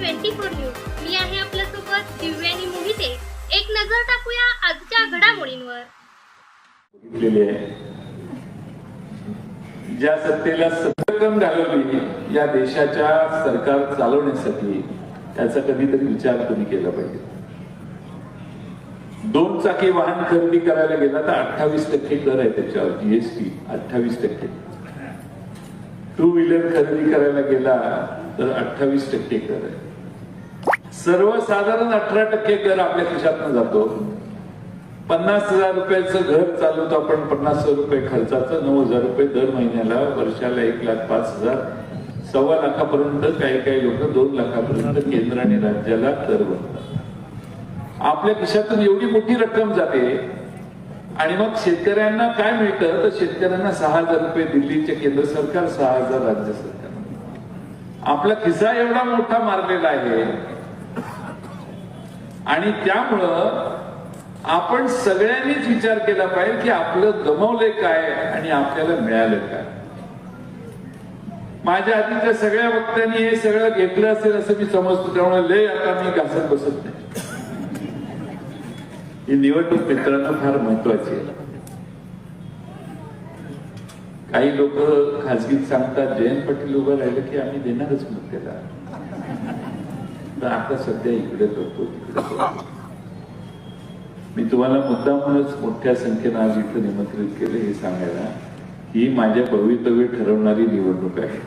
Twenty four news. मी आहे आपल्यासोबत दिव्यानी मोहिते. एक नजर टाकूया आजच्या घडामोडींवर. ज्या सत्तेला सत्यक्रम घालवली या देशाच्या सरकार चालवण्यासाठी त्याचा कधीतरी विचार तुम्ही केला पाहिजे? दोन चाकी वाहन खरेदी करायला गेला तर अठ्ठावीस टक्के कर आहे त्याच्यावर जीएसटी अठ्ठावीस टक्के. टू व्हीलर खरेदी करायला गेला तर अठ्ठावीस टक्के कर आहे. सर्वसाधारण अठरा टक्के कर आपल्या खिशातनं जातो. पन्नास हजार रुपयाचं घर चालवतो आपण पन्नास हजार रुपये खर्चाचं नऊ हजार रुपये दर महिन्याला वर्षाला एक लाख पाच हजार सव्वा लाखापर्यंत काही काही लोक दोन लाखापर्यंत केंद्र आणि राज्याला कर भरतात. आपल्या खिशातून एवढी मोठी रक्कम जाते. आणि मग शेतकऱ्यांना काय मिळतं? तर शेतकऱ्यांना सहा हजार रुपये दिल्लीचे केंद्र सरकार सहा हजार राज्य सरकार. आपला खिसा एवढा मोठा मारलेला आहे. आणि त्यामुळं आपण सगळ्यांनीच विचार केला पाहिजे की आपलं गमवलंय काय आणि आपल्याला मिळालं काय. माझ्या आधीच्या सगळ्या वक्त्यांनी हे सगळं घेतलं असेल असं मी समजतो. त्यामुळे लय आता मी घासत बसत नाही. ही निवडणूक मित्रांनो फार महत्वाची आहे. काही लोक खाजगीत सांगतात जयंत पाटील उभं राहिलं की आम्ही देणारच मग त्याला तर आता सध्या इकडे करतो तिकडे करतो. मी तुम्हाला मुद्दामूनच मोठ्या संख्येनं आज इथं निमंत्रित केले हे सांगायला ही माझ्या भवितव्य ठरवणारी निवडणूक आहे.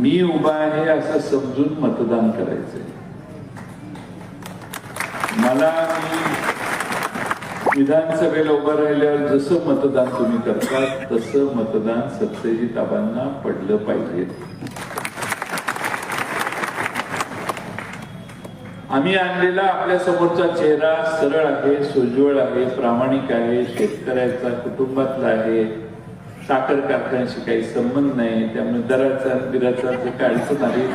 मी उभा आहे असं समजून मतदान करायचंय. मला मी विधानसभेला उभं राहिल्यावर जसं मतदान तुम्ही करता तसं मतदान सत्यजित आबांना पडलं पाहिजे. आम्ही आणलेला आपल्या समोरचा चेहरा सरळ आहे सोज्वळ आहे प्रामाणिक आहे शेतकऱ्याचा कुटुंबातला आहे. साखर कारखान्याशी काही संबंध नाही त्यामुळे दराचा बिराचा ते काय नाही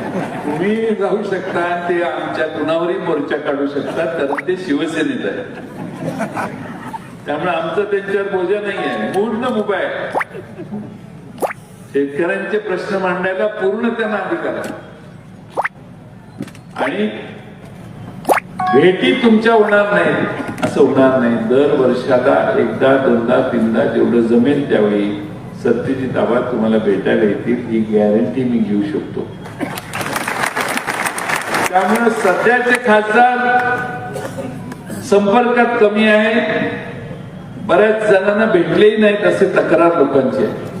तुम्ही जाऊ शकता ते आमच्या कुणावरही मोर्चा काढू शकता तर ते शिवसेनेत आहे. त्यामुळे आमचं त्यांच्यावर बोजा नाही आहे पूर्ण उपाय आहे शेतकऱ्यांचे प्रश्न मांडायला पूर्ण त्यांना अधिकार आहे. आणि भेटी तुमच्या होणार नाही असं होणार नाही. दर वर्षाला एकदा दोनदा तीनदा जेवढं जमेल त्यावेळी सत्यजित आबा तुम्हाला भेटायला येतील ही गॅरंटी मी घेऊ शकतो. त्यामुळे सध्याचे खासदार संपर्कात कमी आहे बऱ्याच जणांना भेटलेही नाहीत असे तक्रार लोकांचे. आहे.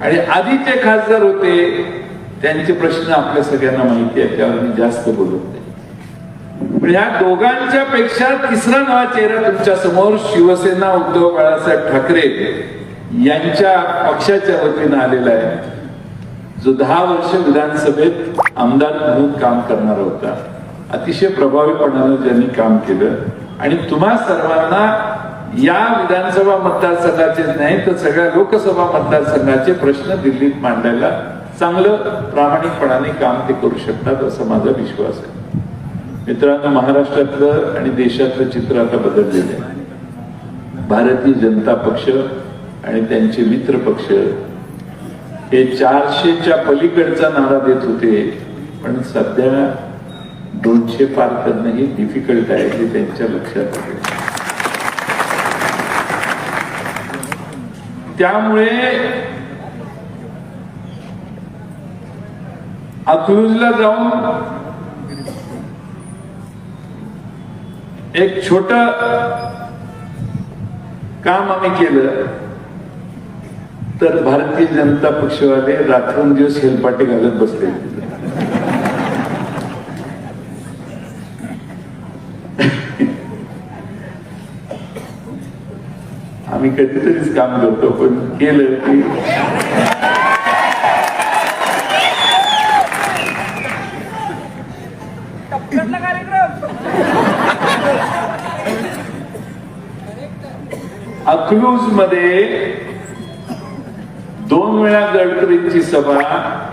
आणि आधीचे खासदार होते त्यांचे प्रश्न आपल्या सगळ्यांना माहिती आहे त्यावर मी जास्त बोलत नाही. पण ह्या दोघांच्या पेक्षा तिसरा नवा चेहरा तुमच्यासमोर शिवसेना उद्धव बाळासाहेब ठाकरे यांच्या पक्षाच्या वतीनं आलेला आहे. जो दहा वर्ष विधानसभेत आमदार म्हणून काम करणारा होता. अतिशय प्रभावीपणानं ज्यांनी काम केलं. आणि तुम्हा सर्वांना या विधानसभा मतदारसंघाचे नाही तर सगळ्या लोकसभा मतदारसंघाचे प्रश्न दिल्लीत मांडायला चांगलं प्रामाणिकपणाने काम ते करू शकतात असा माझा विश्वास आहे. मित्रांनो महाराष्ट्रातलं आणि देशातलं चित्र आता बदललेलं आहे. भारतीय जनता पक्ष आणि त्यांचे मित्र पक्ष हे चारशेच्या पलीकडचा नारा देत होते पण सध्या दोनशे पार करणं हे डिफिकल्ट आहे हे त्यांच्या लक्षात त्यामुळे अक्रुजला जाऊन एक छोट काम आम्ही केलं. तर भारतीय जनता पक्षवाले रात्रंदिवस हेलपाटे घालत बसले. आम्ही कधीतरीच काम करतो पण केलं की अकलूजमध्ये दोन वेळा गडकरींची सभा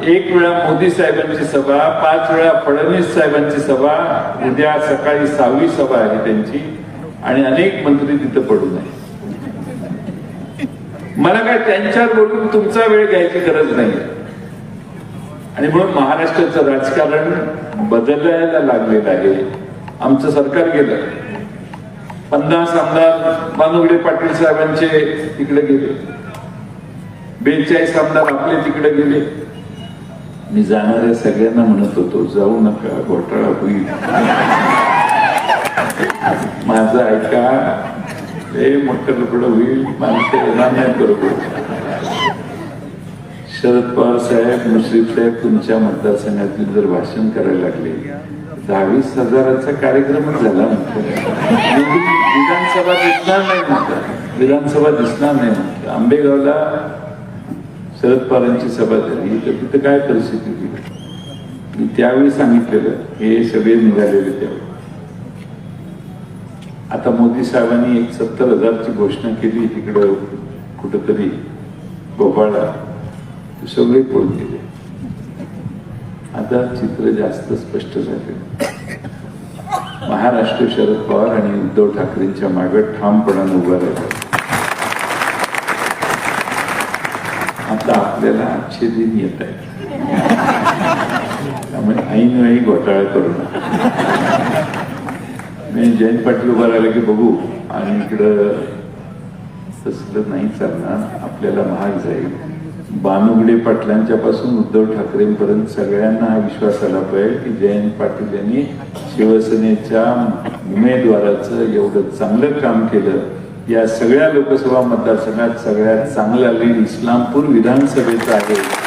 एक वेळा मोदी साहेबांची सभा पाच वेळा फडणवीस साहेबांची सभा उद्या सकाळी सहावी सभा आहे त्यांची आणि अनेक मंत्री तिथं पडून आहे मला काय त्यांच्यावर बोलून तुमचा वेळ घ्यायची गरज नाही. आणि म्हणून महाराष्ट्राचं राजकारण बदलायला लागलेलं आहे. आमचं सरकार गेलं. पन्नास आमदार बानुगडे पाटील साहेबांचे तिकडे गेले. बेचाळीस आमदार आपले तिकडे गेले. मी जाणाऱ्या सगळ्यांना म्हणत होतो जाऊ नका घोटाळा होईल. माझं ऐका हे मोठं लुकडं होईल माणसं येणार नाही बरोबर शरद पवार साहेब मुश्रीफ साहेब तुमच्या मतदारसंघातील जर भाषण करायला लागले दहावीस हजाराचा कार्यक्रमच झाला म्हणतो विधानसभा दिसणार नाही म्हणतात विधानसभा दिसणार नाही म्हणतात आंबेगावला शरद पवारांची सभा झाली तर तिथं काय परिस्थिती होती त्यावेळी सांगितलेलं हे सगळे निघालेले त्यावेळी आता मोदी साहेबांनी एक सत्तर हजारची घोषणा केली तिकडं कुठंतरी भोपाळला. सगळे पळून गेले आता चित्र जास्त स्पष्ट झाले. महाराष्ट्र शरद पवार आणि उद्धव ठाकरेंच्या मागे ठामपणानं उभा राहिला. आता आपल्याला आजचे दिन येत आहे. त्यामुळे ऐन वेळी घोटाळा करू नका. मी जयंत पाटील उभा राहिला की बघू. आणि इकडं तसलं नाही चालणार. आपल्याला महाग जाईल. बानुगडे पाटलांच्या पासून उद्धव ठाकरेंपर्यंत सगळ्यांना हा विश्वास आला पाहिजे की जयंत पाटील यांनी शिवसेनेच्या उमेदवाराचं एवढं चांगलं काम केलं. या सगळ्या लोकसभा मतदारसंघात सगळ्यात चांगला लीड इस्लामपूर विधानसभेचा आहे.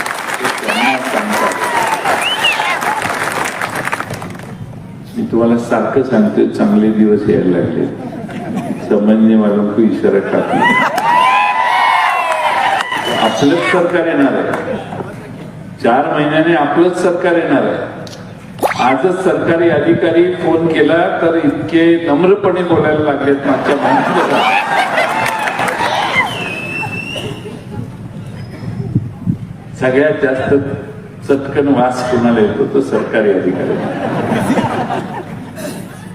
मी तुम्हाला सारखं सांगतोय चांगले दिवस यायला लागले. समजणे मला खूप इशारा टाकला. आपलंच सरकार येणार आहे. चार महिन्याने आपलंच सरकार येणार आहे. आजच सरकारी अधिकारी फोन केला तर इतके नम्रपणे बोलायला लागलेत मागच्या महिन्यात. सगळ्यात जास्त चटकन वास कोणाला येतो? तो सरकारी अधिकारी.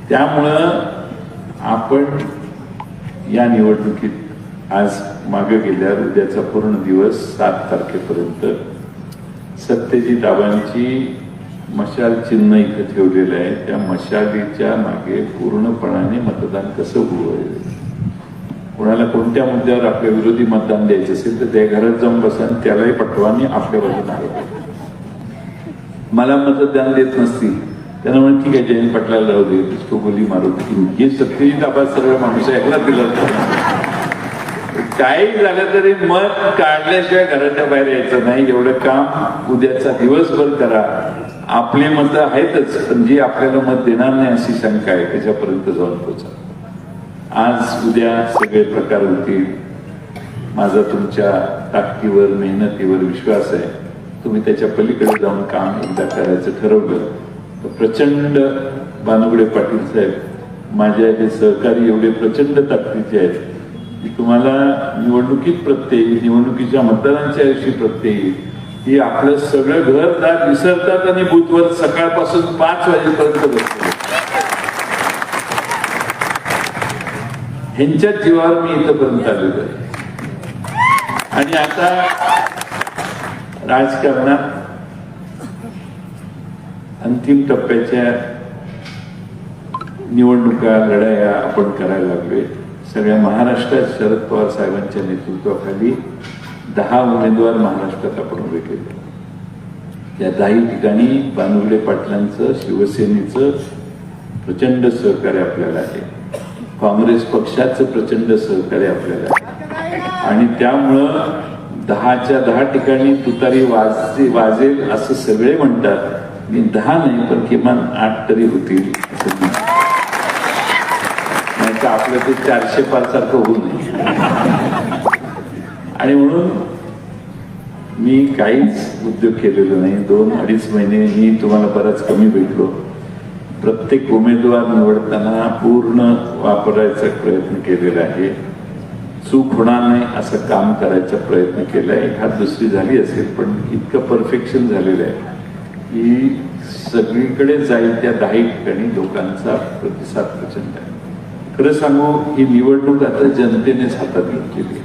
त्यामुळं आपण या निवडणुकीत आज मागे गेल्यावर उद्याचा पूर्ण दिवस सात तारखेपर्यंत सत्यजित आबांची मशाल चिन्ह इथं ठेवलेलं आहे. त्या मशालीच्या मागे पूर्णपणाने मतदान कसं होईल? कोणाला कोणत्या मुद्द्यावर आपल्या विरोधी मतदान द्यायचं असेल तर त्या घरात जाऊन बसा त्यालाही पटवानी आपल्या बाजून मला मतदान देत नसतील. त्यांना म्हणून ठीक आहे जयंत पाटलाला राहू दे. तो गोली मारू हे सत्यजित आबाद सर्व माणूस आहे दिलं काही झालं तरी मत काढल्याशिवाय घराच्या बाहेर यायचं नाही. एवढं काम उद्याचा दिवसभर करा. आपले मतं आहेतच पण जी आपल्याला मत देणार नाही अशी शंका आहे. त्याच्यापर्यंत जाऊन पोचा. आज उद्या सगळे प्रकार होतील. माझा तुमच्या ताकदीवर मेहनतीवर विश्वास आहे. तुम्ही त्याच्या पलीकडे जाऊन काम एकदा करायचं ठरवलं. प्रचंड बानुगडे पाटील साहेब माझे हे सहकारी एवढे प्रचंड ताकदीचे आहेत की तुम्हाला निवडणुकीत प्रत्यय निवडणुकीच्या मतदारांच्या दिवशी प्रत्यय ही की आपलं सगळं घरदार विसरतात आणि बुथवर सकाळपासून पाच वाजेपर्यंत बसतो ह्यांच्याच जीवावर मी इथपर्यंत आलेलो आहे. आणि आता राजकारणात अंतिम टप्प्याच्या निवडणुका लढाया आपण करायला लागलोय. सगळ्या महाराष्ट्रात शरद पवार साहेबांच्या नेतृत्वाखाली दहा उमेदवार महाराष्ट्रात आपण उभे केले. या दहाही ठिकाणी बानुगडे पाटलांचं शिवसेनेचं प्रचंड सहकार्य आपल्याला आहे. काँग्रेस पक्षाचं प्रचंड सहकार्य आपल्याला आहे. आणि त्यामुळं दहाच्या दहा ठिकाणी तुतारी वाजे वाजेल असं सगळे म्हणतात. मी दहा नाही पण किमान आठ तरी होतील. असं नाही तर आपलं ते चारशे पाच सारखं होऊ नये. आणि म्हणून मी काहीच उद्योग केलेलो नाही. दोन अडीच महिने मी तुम्हाला बराच कमी भेटलो. प्रत्येक उमेदवार निवडताना पूर्ण वापरायचा प्रयत्न केलेला आहे. चूक होणार नाही असं काम करायचा प्रयत्न केला आहे. एखाद दुसरी झाली असेल पण इतकं परफेक्शन झालेलं आहे. की सगळीकडे जाईल त्या दहा ठिकाणी लोकांचा प्रतिसाद प्रचंड आहे. खरं सांगू ही निवडणूक आता जनतेनेच हातात घेतलेली आहे.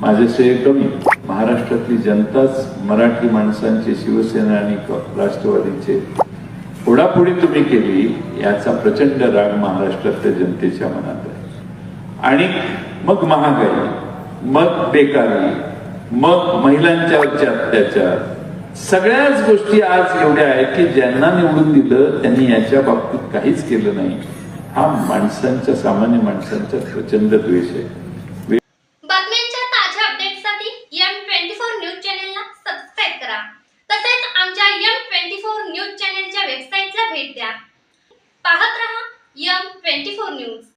माझे श्रेय कमी महाराष्ट्रातली जनताच मराठी माणसांची शिवसेना आणि राष्ट्रवादीचे फोडाफोडी तुम्ही केली याचा प्रचंड राग महाराष्ट्रातल्या जनतेच्या मनात आहे. आणि मग महागाई मग बेकारी मग महिलांच्या अत्याचार सगळ्याच गोष्टी आज एवढ्या आहेत की ज्यांना निवडून दिलं त्यांनी याच्या बाबतीत काहीच केलं नाही. हा माणसांच्या सामान्य माणसांचा प्रचंड द्वेष आहे.